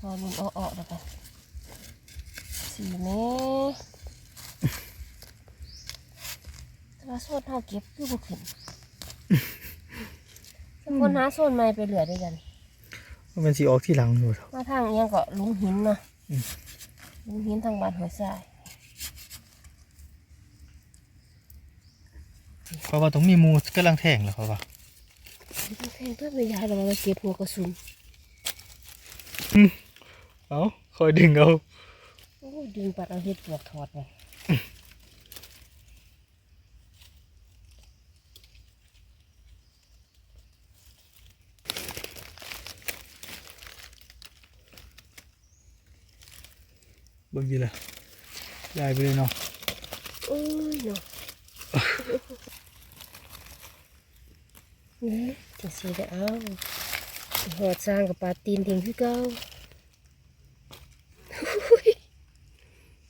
พอลุนอ้อๆแล้วกันสี่เมตรแต่ว่าโซนเท่าเก็บคือบุขึ้นทุกคนหาโซนใหม่ไปเหลือด้วยกัน มันเป็นสีออกที่หลังอยู่ครับมาทางเอียงก็ลุงหินเนาะอืมลุงหินทางบ้านหัวทรายเพราะว่าต้องมีหมูกำลังแทงแล้วเขาว่าแพงเพื่อนไม่ย้ายเรามาเก็บหัวกระสุน เอาคอยดึงเอาโอ้ยดึงปัดเอาเห็ดปวกถอดไปเบิ่งดีละยายไปเลยเนาะโอ้ยเนาะนี่จะสีได้เอา หอดสร้างกับปลาตีนทิ้งคือเก่า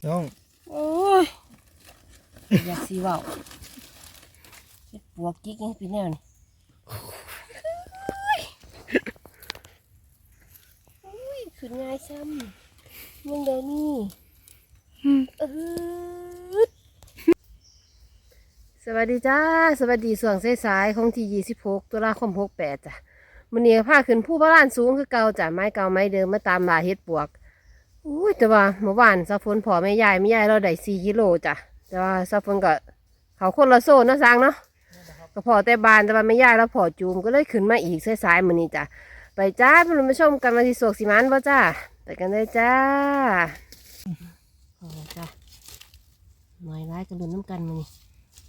น้อง โอ้ย อยากสีเบาเฮ็ดปวกกิ๊กยังเป็นแนวนี่โอ้ยขึ้นง่ายซ้ำยังเดี๋ยวนี้เออสวัสดีจ้า สวัสดีส่วงสายๆของที่ 26 ตุลาคม 68 จ้ะ มื้อนี้ก็พาขึ้นผู้บ้านสูงคือเก่าจ้ะไม้เก่าไม้เดิมมาตามลาเฮ็ดปวกอุ้ยแต่ว่าเมื่อวานซาฟนพอไม่ยายไม่ยายเราได้สี่กิโลจ้ะแต่ว่าซาฟนก็เขาคนละโซนเนาะสร้างเนาะก็พอแต่บานแต่ว่าไม่ยายแล้วพอจูมก็เลยขึ้นมาอีกสายๆมือนี้จ้ะไปจ้าไปลุ้นไปชมกันมาที่โศกสีมันบ่จ้าไปกันเลยจ้าโอ้จ้ะหน่อยร้ายกันลุ้นน้ำกันมือนี้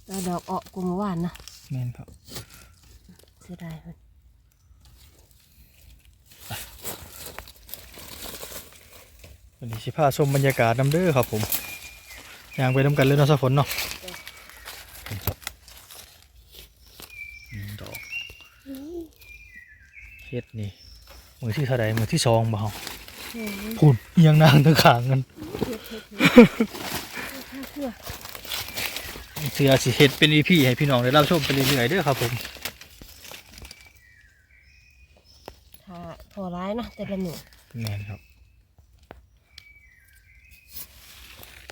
แต่ดอกออกกุมอวานนะแม่นครับเสียดายมัน วันนี้สิพาชมบรรยากาศน้ำเด้อครับผมยางไปน้ำกันเลยเนาะสะฝนเนาะนี่ครับนี่ดอกเฮ็ดนี่มือที่เท่าใดมือที่สองบ่เฮาโอ้ยพูนเอียงนางทั้งขางกันเพื่อเสือสิเฮ็ดเป็นอีพีให้พี่น้องได้รับชมไปเรื่อยๆเด้อครับผมถ้าพอร้ายเนาะแต่ละหนึ่งแม่นครับ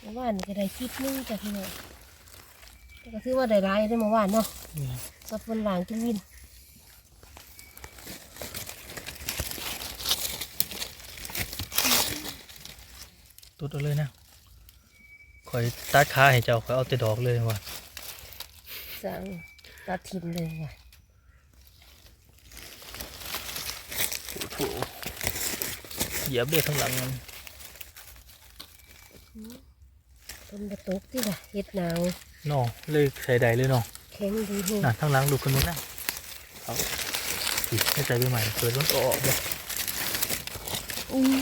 เมื่อ วานก็ได้คลิปนึงจากพี่น้องแต่ก็ถือว่าได้ร้ายได้เมื่อวานเนาะแม่นสับปนหลางจนวินตุดเอาเลยนะคอยตัดขาให้เจ้าคอยเอาแต่ดอกเลยว่ะสั่งตัดทิมเลยว่ะโอ้โหเหยียบเลยทั้งหลังมัน ต้นกระตุกที่ละเฮ็ดหนาวเนาะเลยใส่ใดเลยเนาะแข็งดีหูน่ะทั้งหลังดูกันนู้นนะเอาสิให้ใจไปใหม่เปิดรถก็ออกเลยอุ้ย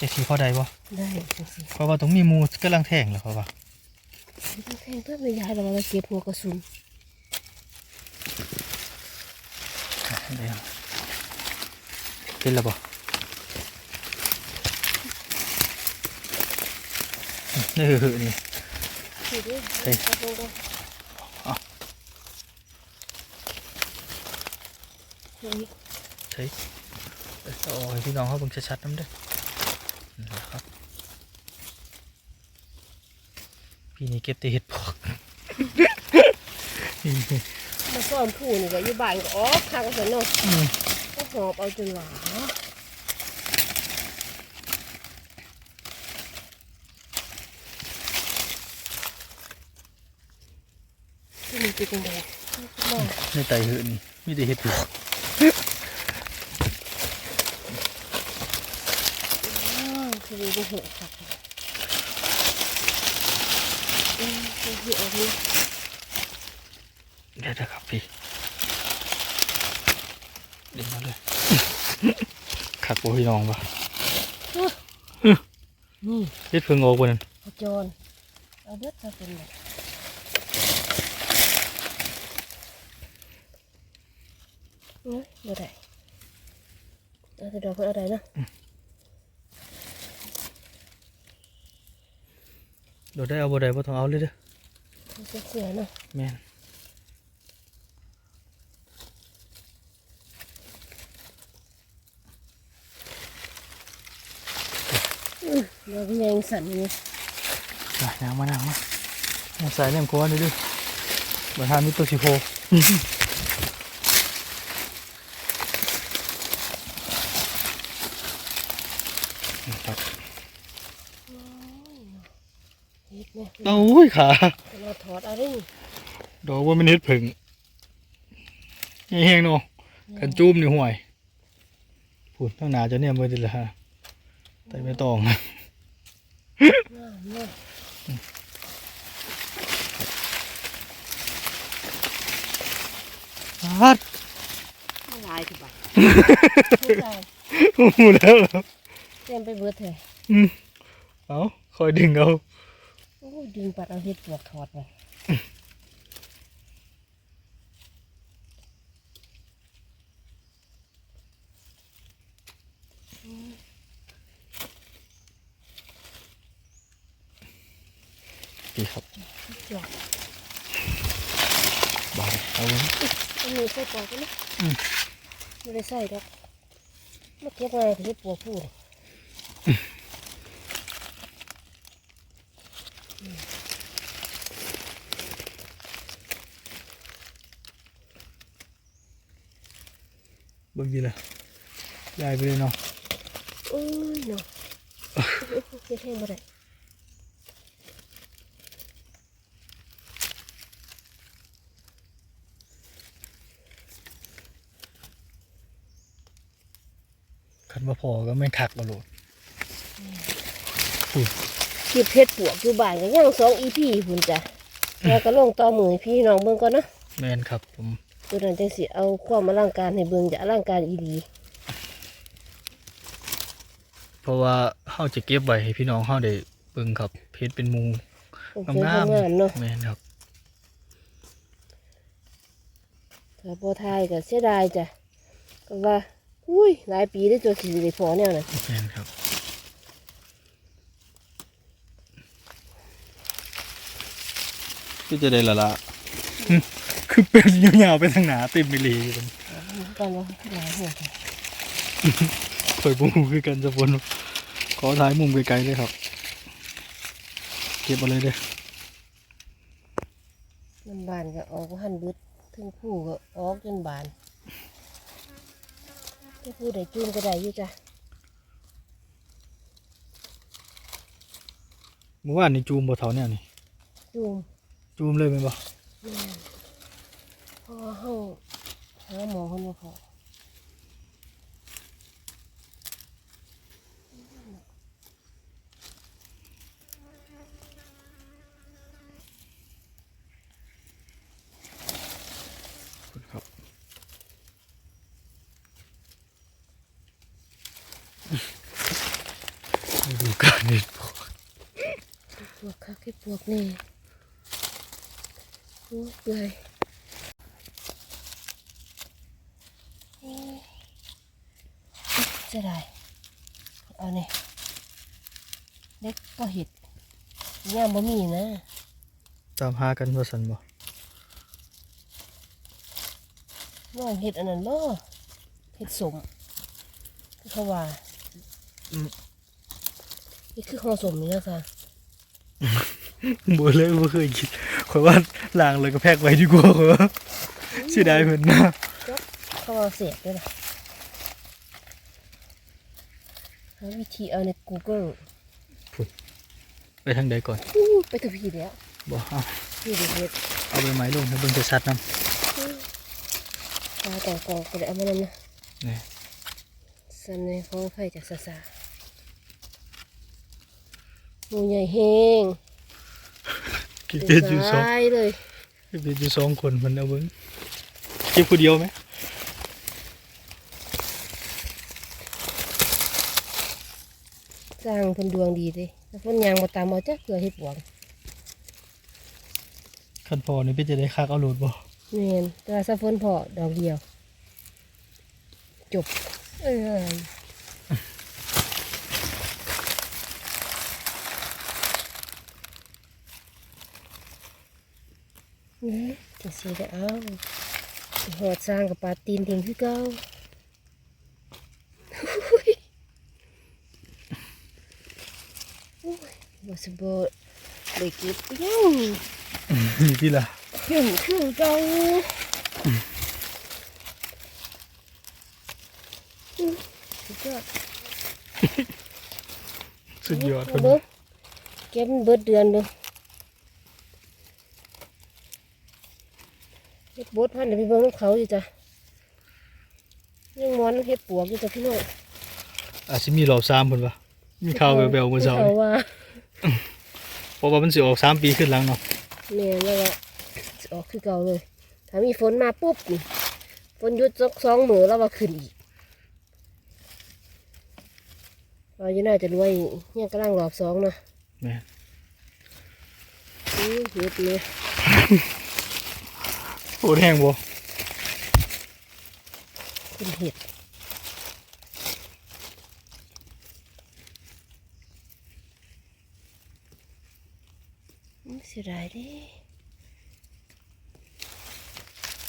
จะสีพอใดบ่ได้จังสิเพราะว่าต้องมีหมูกำลังแทงแล้วเขาว่าต้องแทงเพื่อนไม่ย้ายเรามาเก็บหัวกระสุนเดี๋ยวเป็นแล้วบ่เออ นี่ถือดิเฮ้ยเอาลงก่อนเอาเฮ้ยใช่เอาออกให้พี่น้องเขาเบิ่งชัดๆน้ำด้อนั่นะครับพี่นี่เก็บแต่เห็ดพวกมาซ่อนผู้นี่ก็อยู่บ้านก็ออกทางกันเนาะอืมก็หอบเอาจนหวา ที่นี่เป็นยังไมองในไตหืนนี่มีแต่เห็ดปวกอ้าวคือเป็นเหตุค่ะอืมเป็นเหตุอะไรเดี๋ยวนะครับพี่เดี๋ยวมาเลยขักโอ้พี่น้องปะนี่เห็ดเพิ่งออกบนนั้นขจรเอาเด็ดมาเป็นแบบ เอ้ยบ่ได้เอาแต่ดอกเพิ่นเอาได้เนาะเดี๋ยวได้เอาบ่ได้บ่ต้องเอาเลยเด้อมันจะเสียเนาะแม่นอื้อเราก็ยังสั่นอยู่มานั่งมานั่งมานั่งใส่เล่มโค้งดิดิบัทานมิโตชิโพ เฮ็ดไหมโอ้ยขาเราถอดเอะไรดอกว่ามันเฮ็ดผึ่งแห้งๆเนาะกันจุ้มนี่ห่วยพูดตั้งหนาจะเนี่ยมือดิละฮะแต่ไม่ต้องงามเนาะฮัดมาหลายทีบ่ะใช่หมดแล้วเหรอเตรียมไปเบิดเถอะอืมเอาคอยดึงเอาโอ้ย ดึงปัดเอาเฮ็ดปวกถอดไปดีครับจอกบานเอาไว้อันนี้ใส่ปอกกันนะอืมไม่ได้ใส่ดอกมาเก็บไว้ที่เฮ็ดปวกพูด บิ่งดีละยายไปเลยเนาะโอ้ยเนาะเฮ็ดแห้งบ่ได้คันมาพอก็ไม่คักมาโหลดเก็บเฮ็ดปวกอยู่บ้านก็ยังสองอีพีพุ่นจ้ะแล้วก็ลงต่อมือให้พี่น้องเบิ่งก่อนเนาะแม่นครับผม ตัวนั้นจังสิเอาความอลังการให้เบิ่งจะอลังการอีหลีเพราะว่าเฮาจะเก็บไว้ให้พี่น้องเฮาได้เบิ่งครับเพชรเป็นหมูสวยงามงามเนาะๆแม่นครับถ้าบ่ทายก็เสียดายจ้ะก็ว่าอุ้ยหลายปีได้ตัวสิได้พอแนวนั้นแม่นครับคือจะได้ละละหึ คือเป็นยาวๆไปทางหนาเต็มไปเลยอยู่กันว่าหลายหัวจ้ะคอยปูคือกันจะบนขอถ่ายมุมไกลๆเลยครับ เก็บเอาเลยเด้อน้ำบานก็ออกว่าหันเบิดถึงผู้ก็ออกจนบานถ้าผู้ใดจูนก็ได้อยู่จ้ะเมื่อวานนี่จูมบ่เท่าเนี่ยนี่จูมจูมเลยแม่นบ่แม่นเพ ราะว่าเฮาหาหมอคนบ่พอครับดูการนี่ปวกคักให้ปวกนี่โอ้ยเปื่อยเอ๊ะ จะได้เอานี่เล็กก็เห็ดย่ามบ่มีนะ ตามหากันว่าสันบ่น้องเห็ดอันนั้นบ่เห็ดสมคือเขาว่านี่คือของสมนี่นะคะบ่เลยบ่เคยคิดข่อยว่าล้างเลยก็แพ็กไว้ดีกว่าข่อยว่าเสิได้เพิ่นนะเขาเอาเสียบด้วยนะ หาวิธีเอาใน Google ไปทางใดก่อนอู้ไปกับพี่แล้วบ่เอาพี่เด็กเห็ดเอาใบไม้ลงให้เบิ่งชัดๆนำตาต่อกองก็ได้เอามานั่นนะนี่สันในของไฟจากซาซาหมูใหญ่แฮงเก็บเป็นอยู่สองตายเลยเก็บเป็นอยู่สองคนเพิ่นเอาเบิ่งเก็บผู้เดียวไหม ร้างเพิ่นดวงดีเลยแล้วเพิ่นยางมาตามเอาจ้ะเพื่อเฮ็ดหวงคันพอนี่เป็นจะได้คักเอาโหลดบ่แม่นแต่ว่าซะเพิ่นพอดอกเดียว จบ เอ้ยนี่จังสิได้เอาหอดสร้างกับปลาตีนทิ้งคือเก่า บ่ สิบ่ได้เก็บยังนี่ที่ละขึ้นคือเก่าอืมสุดยอดสุดยอดเาเบิ่งเก็บมันเบิดเดือนเบิ่งเฮ็ดบดพันเดี๋ยวไปเบิ่งน้ำเขาอยู่จ้ะยังมอนเฮ็ดปวกอยู่จ้ะพี่น้องอาจสิมีรอบสามเพิ่นปะมีข่าวแววๆเมื่อเช้าเขานี่ว่า เพราะว่ามันสิออกสามปีขึ้นหลังเนาะแม่แล้วว่าสิออกคือเก่าเลย ถ้ามีฝนมาปุ๊บนี่ฝนหยุดสักสองมือแล้วว่าขึ้นอีกเราอยู่น่าจะรวยเนี่ยกำลังรอบสองเนาะแม่นอือเห็ดเนี่ยโคตรแห้งบ่เป็นเห็ดอืมเสียดายดิ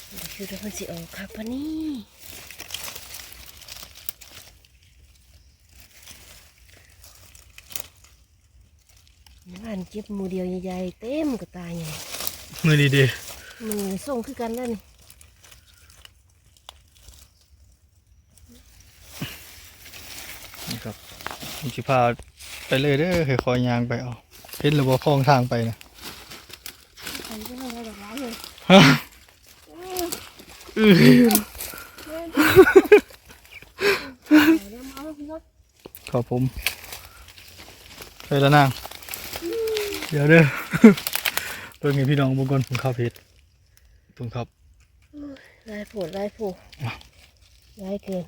เดี๋ยวคือเดี๋ยวมันสิออกครับปะนี่บ้านเก็บหมูเดียวใหญ่ๆเต็มกระตายใหญ่มื้อนี้เด้มือส่งคือกันแล้วนี่นี่ครับผมสิพาไปเลยเด้อค่อยยางไปเอาเห็นแล้วบ่คลองทางไปนะ ไปก็ไม่ได้ดอกไม้ เลยฮะอื้อเดี๋ยวมาเอาพี่รถครับผมไปแล้วนาง เดี๋ยวเด้อเบิ่งให้พี่น้องเบิ่งก่อนผมเข้าเพจผมครับลายโผดลายโผดอะลายเกิน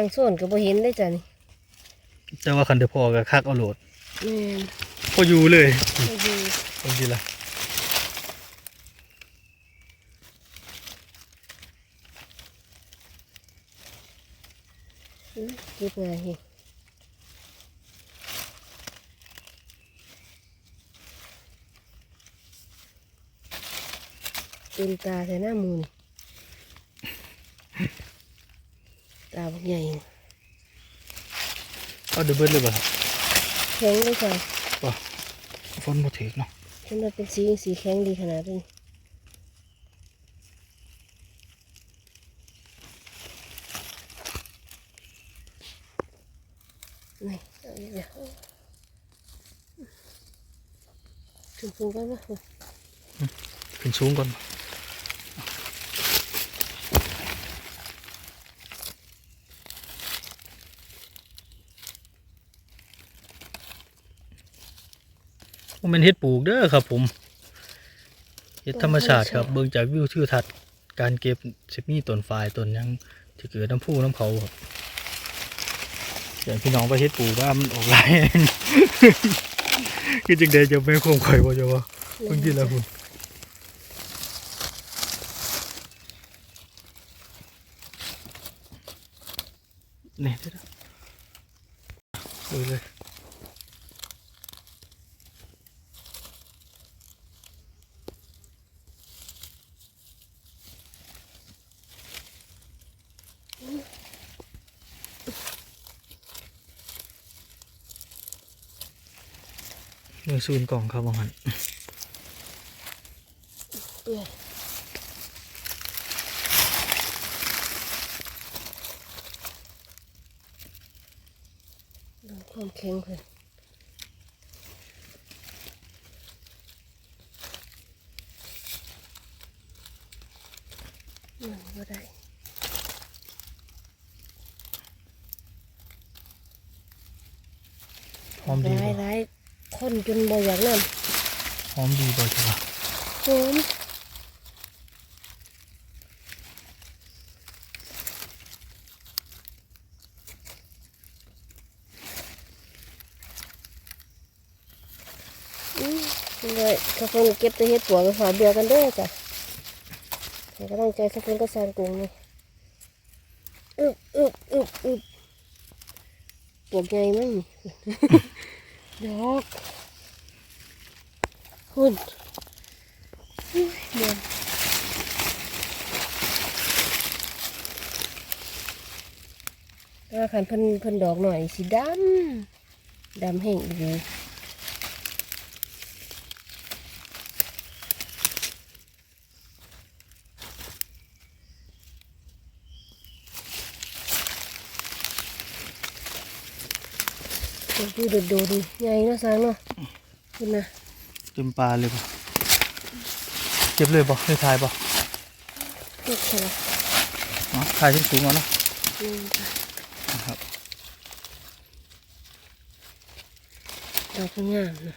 างส่วนก็บ่เห็นได้จ้ะนี่แต่ว่าคันเดพอกับคักเอาโหลดแม่นพออยู่เลยไม่ดีบางทีละอื้อเก็บง่ายเฮงเต็มตาใส่หน้ามูนี่ ตาบักใหญ่นี่เอาเดยวเบิดเลยบ่ครับแข็งเลยจ้ะฝนบ่ถึกเนาะเห็นมันเป็นสีสีแข็งดีขนาดนี้นี่เอาอีกแล้วถึงพูกันนะขึ้นสูงก่อน มันเป็นเฮ็ดปลูกเด้อครับ ผมเฮ็ดธรรมชาติครับ เบิ่งจากวิวทิวทัศน์การเก็บสิมีต้นฝายต้นหยังที่เกิดน้ำพุน้ำเขาครับอย่างพี่น้องไปเฮ็ดปลูกว่ามันออกหลายคือจังใดจะไม่คงข่อยบ่จะว่าเบิ่งทีละคุณนี่เด้อดูเลย มื อซูนกล่องครับบางหันดูความแข็งเพิ่นมันก็ได้หอมดีร้ายบ่ร้าย คนจนบ่อยากนั่นหอมดีบ่จ้ะหอมอืมเลยข้าวคนเก็บแต่เห็ดปัวไปฝาเบียร์กันเด้อจ้ะให้กำลังใจข้าวคนก็สร้างกรุงนี่อึบอึบอึบอึบปวกใหญ่มั้ง ดอกคุณเดี๋ยวถ้าขันเพิ่นเพิ่นดอกหน่อยสีดำ ดำแห้งดี ดูโดดโดดใหญ่เนาะสางเนาะคุณนะเต็มปลาเลยบ่เก็บเลยบ่ได้ถ่ายบ่เล็กใช่ไหมอ๋อถ่ายสูงๆเอาเนาะนี่จ้ะนะครับดอกงามนะ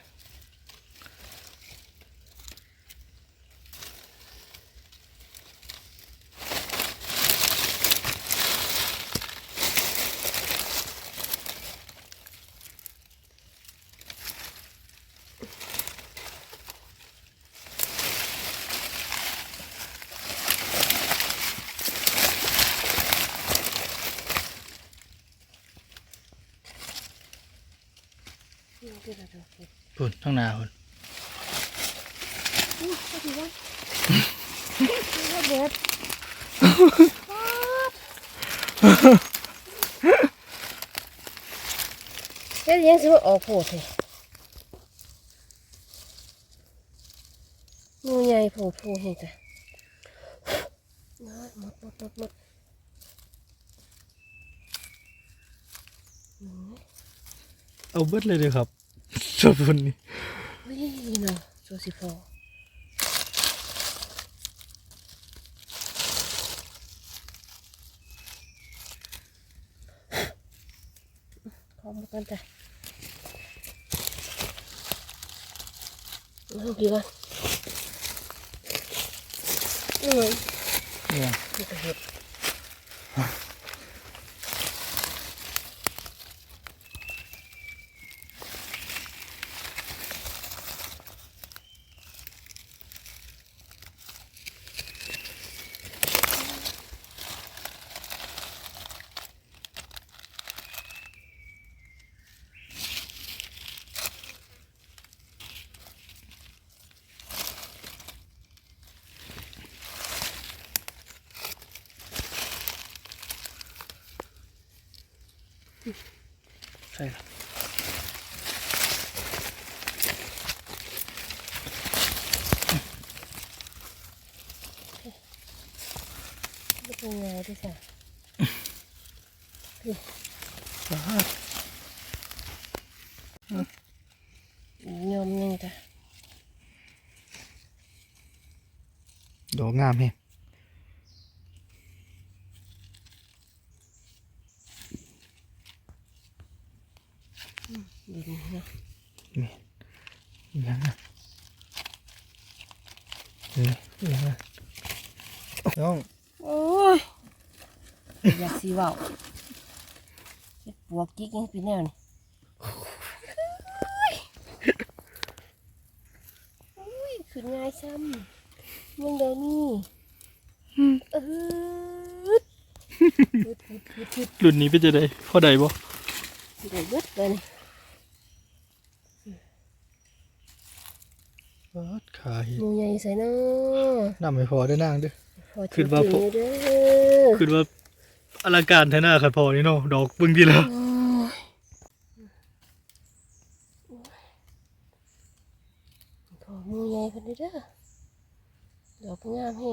นี่คือดอกเห็ด พุ่น ข้างหน้าพุ่นอู้ก็ถือว่าถือว่าเด็ดเฮ็ดยังสิว่าออกโผล่เถอะงูใหญ่โผล่โผล่เห็นจ้ะน้อยหมดหมดหมดหมดอืมเอาเบิดเลยเด้อครับ ชอบพุ่นนี่วิ่งเนาะตัวสิพอพร้อมกันจ้ะเอาดีก่อนนี่ไงเนี่ยนี่ก็เเป็นไงด้วยจ้ะปลายอมยังจ้ะดอกงามแฮง ดูนี่เนาะ อีหยังอะนี่อีหยังอะน้อง โอ้ย อยากสีว่าวเฮ็ดปวกกิ๊กยังเป็นแนวนี่อุ้ยขึ้นง่ายซ้ำยังเดี๋ยวนี้เออรุ่นนี้เป็นจะได้พอได้บ่เดี๋ยวเบิดเลยนี่ปาดขาเห็ดหมูใหญ่ใส่เนาะนำไม่พอได้อนางเด้อพอขึ้นว่าถึพวกงๆเด้อคือว่า อลังการแท้หน้าคันพอนี่เนาะดอกเบิ่งดีแล้วโอ้ยขอใหญ่คนนี้เด้อดอกงามให้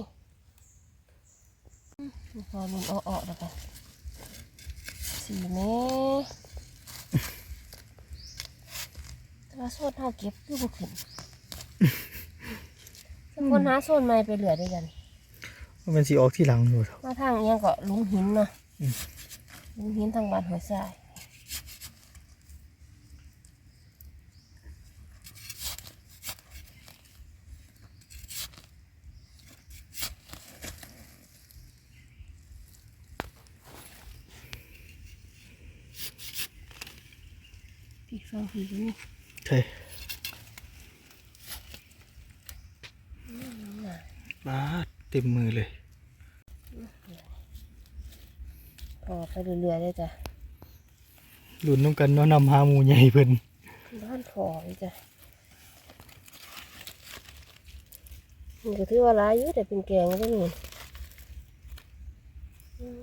พอมันอ้อๆแล้วกันสีแม่แต่ว่าโซนเฮาเก็บคือบ่ขึ้นคนหาโซนใหม่ไปเหลือด้วยกัน มันสิออกที่หลังอยู่ครับมาทางเนี้ยก็ลุงหินเนาะอืมลุงหินทางบ้านหัวทรายพี่ฟังพี่ก็มีใช่มาเต็มมือเลยพอไปเรื่อยๆเลยจ้ะรุ่นน้ำกันเนาะนำหาหมูใหญ่เพิ่นบ้านพอเลยจ้ะมันก็ถือว่าหลายอยู่แต่เป็นแกงก็นี่อืม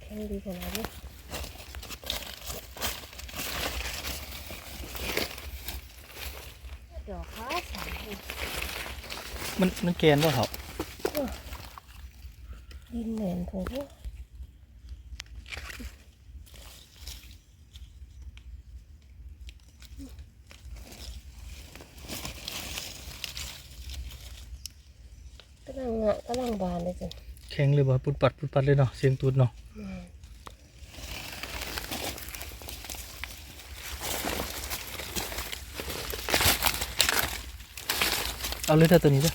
แข็งดีขนาดนี้ ดอกฟ้าใสมันมันแกนบ่ครับดินเหม็นผมว่าก็ลังงะก็ลังบานเลยจ้ะแข็งเลยบ่ปุดปัดปุดปัดเลยเนาะเสียงตูดเนาะ แม่น เอาเลยถ้าตัวนี้จ้ะ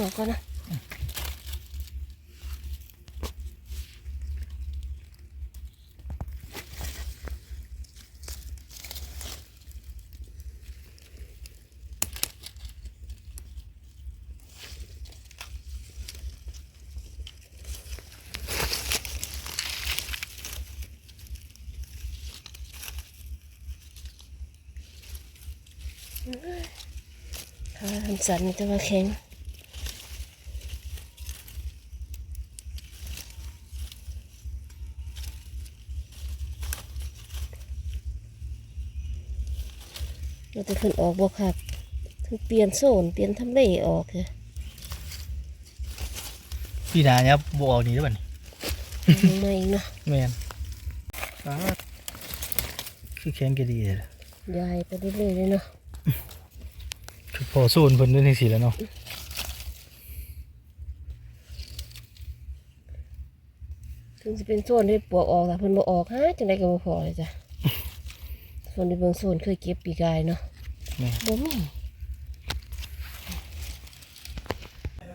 เอาให้หนูก่อนนะขาหันนแต่ว่าแข็ง เราจะขึ้นออกบ่ครับถึงเปลี่ยนโซนเปลี่ยนทำเลออกค่ะพี่นาเนี่ยบ่ออกนี่เด้อบัดนี้เอามาอีกเนาะแม่นป๊าดคือแข็งกะดีเลยยายไปเรื่อยๆเลยเนาะคือพอโซนเพิ่นเด้จังซี่แหล้วเนาะถึงจะเป็นโซนที่ปวกออกแต่เพิ่นบ่ออกฮะจังไดก็บ่พอเลยจ้ะส่วนในเบื้องโซนเคยเก็บปีกายเนาะแม่น บ่มี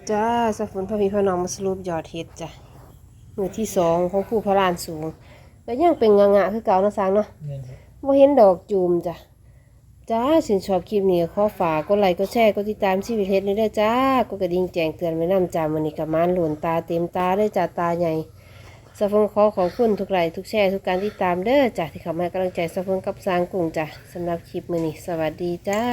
จ้าสะฝนพระพีพระนองมาสรุปยอดเห็ดจ้ะมือที่สองของผู้พระลานสูงก็ยังเป็นงางะคือเก่าเนาะสางเนาะแม่นครับว่าเห็นดอกจูมจ้ะจ้าสินชอบคลิปนี้ขอฝากกดไลค์กดแชร์กดติดตามชีวิตเฮ็ดนี่ด้วยจ้ากดกระดิ่งแจ้งเตือนไว้นำจ้ามันนี้กับมานหลวนตาเต็มตาได้อจ้าตาใหญ่ สะฟงขอขอบคุณทุกไลค์ทุกแชร์ทุกการติดตามเด้อจ้ะที่เข้ามากำลังใจสะฟงกับสร้างกลุ่มจ้ะสำหรับคลิปมือนี้สวัสดีจ้า